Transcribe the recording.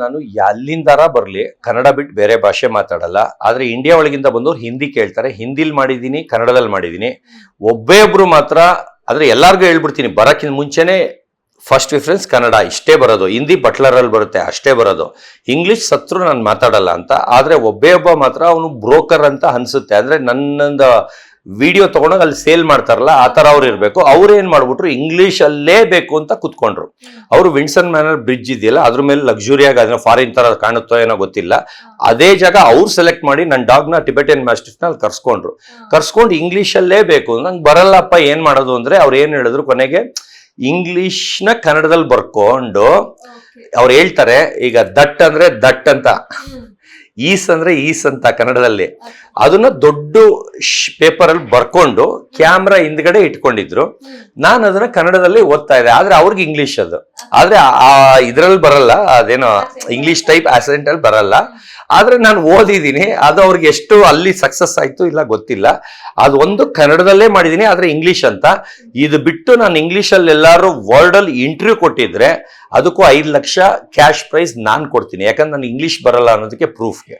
ನಾನು ಎಲ್ಲಿಂದಾರ ಬರಲಿ, ಕನ್ನಡ ಬಿಟ್ಟು ಬೇರೆ ಭಾಷೆ ಮಾತಾಡಲ್ಲ, ಆದ್ರೆ ಇಂಡಿಯಾ ಒಳಗಿಂದ ಬಂದವ್ರು ಹಿಂದಿ ಕೇಳ್ತಾರೆ, ಹಿಂದಿಲಿ ಮಾಡಿದ್ದೀನಿ ಕನ್ನಡದಲ್ಲಿ ಮಾಡಿದ್ದೀನಿ. ಒಬ್ಬೇ ಒಬ್ರು ಮಾತ್ರ, ಆದ್ರೆ ಎಲ್ಲಾರ್ಗೂ ಹೇಳ್ಬಿಡ್ತೀನಿ, ಬರೋಕ್ಕಿಂತ ಮುಂಚೆನೆ ಫಸ್ಟ್ ಪ್ರಿಫರೆನ್ಸ್ ಕನ್ನಡ, ಇಷ್ಟೇ ಬರೋದು. ಹಿಂದಿ ಬಟ್ಲರಲ್ಲಿ ಬರುತ್ತೆ, ಅಷ್ಟೇ ಬರೋದು. ಇಂಗ್ಲಿಷ್ ಸತ್ರು ನಾನು ಮಾತಾಡಲ್ಲ ಅಂತ, ಆದ್ರೆ ಒಬ್ಬೇ ಒಬ್ಬ ಮಾತ್ರ ಅವನು ಬ್ರೋಕರ್ ಅಂತ ಅನ್ಸುತ್ತೆ. ಅಂದ್ರೆ ನನ್ನೊಂದು ವಿಡಿಯೋ ತಗೊಂಡಾಗ ಅಲ್ಲಿ ಸೇಲ್ ಮಾಡ್ತಾರಲ್ಲ ಆ ಥರ ಅವ್ರು ಇರ್ಬೇಕು. ಅವ್ರು ಏನು ಮಾಡ್ಬಿಟ್ರು ಇಂಗ್ಲಿಷ್ ಅಲ್ಲೇ ಬೇಕು ಅಂತ ಕುತ್ಕೊಂಡ್ರು. ಅವರು ವಿನ್ಸನ್ ಮ್ಯಾನರ್ ಬ್ರಿಡ್ಜ್ ಇದೆಯಲ್ಲ ಅದ್ರ ಮೇಲೆ ಲಕ್ಸುರಿಯಾಗಿ ಅದನ್ನ ಫಾರಿನ್ ತರ ಕಾಣುತ್ತೋ ಏನೋ ಗೊತ್ತಿಲ್ಲ. ಅದೇ ಜಾಗ ಅವ್ರು ಸೆಲೆಕ್ಟ್ ಮಾಡಿ ನನ್ನ ಡಾಗ್ನ ಟಿಬೆಟಿಯನ್ನ ಅಲ್ಲಿ ಕರ್ಸ್ಕೊಂಡ್ರು. ಕರ್ಸ್ಕೊಂಡು ಇಂಗ್ಲೀಷಲ್ಲೇ ಬೇಕು. ನಂಗೆ ಬರಲ್ಲಪ್ಪ ಏನು ಮಾಡೋದು ಅಂದ್ರೆ ಅವ್ರು ಏನು ಹೇಳಿದ್ರು ಕೊನೆಗೆ ಇಂಗ್ಲೀಷ್ನ ಕನ್ನಡದಲ್ಲಿ ಬರ್ಕೊಂಡು ಅವ್ರು ಹೇಳ್ತಾರೆ ಈಗ ದಟ್ ಅಂದ್ರೆ ದಟ್ ಅಂತ. ಈಸ್ ಅಂದ್ರೆ ಈಸ್ ಅಂತ ಕನ್ನಡದಲ್ಲಿ. ಅದನ್ನ ದೊಡ್ಡ ಪೇಪರ್ ಅಲ್ಲಿ ಬರ್ಕೊಂಡು ಕ್ಯಾಮ್ರಾ ಹಿಂದ್ಗಡೆ ಇಟ್ಕೊಂಡಿದ್ರು. ನಾನು ಅದನ್ನ ಕನ್ನಡದಲ್ಲಿ ಓದ್ತಾ ಇದ್ದೆ. ಆದ್ರೆ ಅವ್ರಿಗೆ ಇಂಗ್ಲಿಷ್ ಅದು. ಆದ್ರೆ ಆ ಇದ್ರಲ್ಲಿ ಬರಲ್ಲ. ಅದೇನೋ ಇಂಗ್ಲಿಷ್ ಟೈಪ್ ಆಸೆಂಟ್ ಅಲ್ಲಿ ಬರಲ್ಲ. ಆದ್ರೆ ನಾನು ಓದಿದ್ದೀನಿ. ಅದು ಅವ್ರಿಗೆ ಎಷ್ಟು ಅಲ್ಲಿ ಸಕ್ಸಸ್ ಆಯ್ತು ಇಲ್ಲ ಗೊತ್ತಿಲ್ಲ. ಅದು ಒಂದು ಕನ್ನಡದಲ್ಲೇ ಮಾಡಿದ್ದೀನಿ, ಆದ್ರೆ ಇಂಗ್ಲಿಷ್ ಅಂತ. ಇದು ಬಿಟ್ಟು ನಾನು ಇಂಗ್ಲಿಷ್ ಅಲ್ಲಿ ಎಲ್ಲಾರು ವರ್ಲ್ಡ್ ಅಲ್ಲಿ ಇಂಟರ್ವ್ಯೂ ಕೊಟ್ಟಿದ್ರೆ, ಅದಕ್ಕೂ ಐದು ಲಕ್ಷ ಕ್ಯಾಶ್ ಪ್ರೈಸ್ ನಾನು ಕೊಡ್ತೀನಿ. ಯಾಕಂದ್ರೆ ನಾನು ಇಂಗ್ಲಿಷ್ ಬರಲ್ಲ ಅನ್ನೋದಕ್ಕೆ ಪ್ರೂಫ್ಗೆ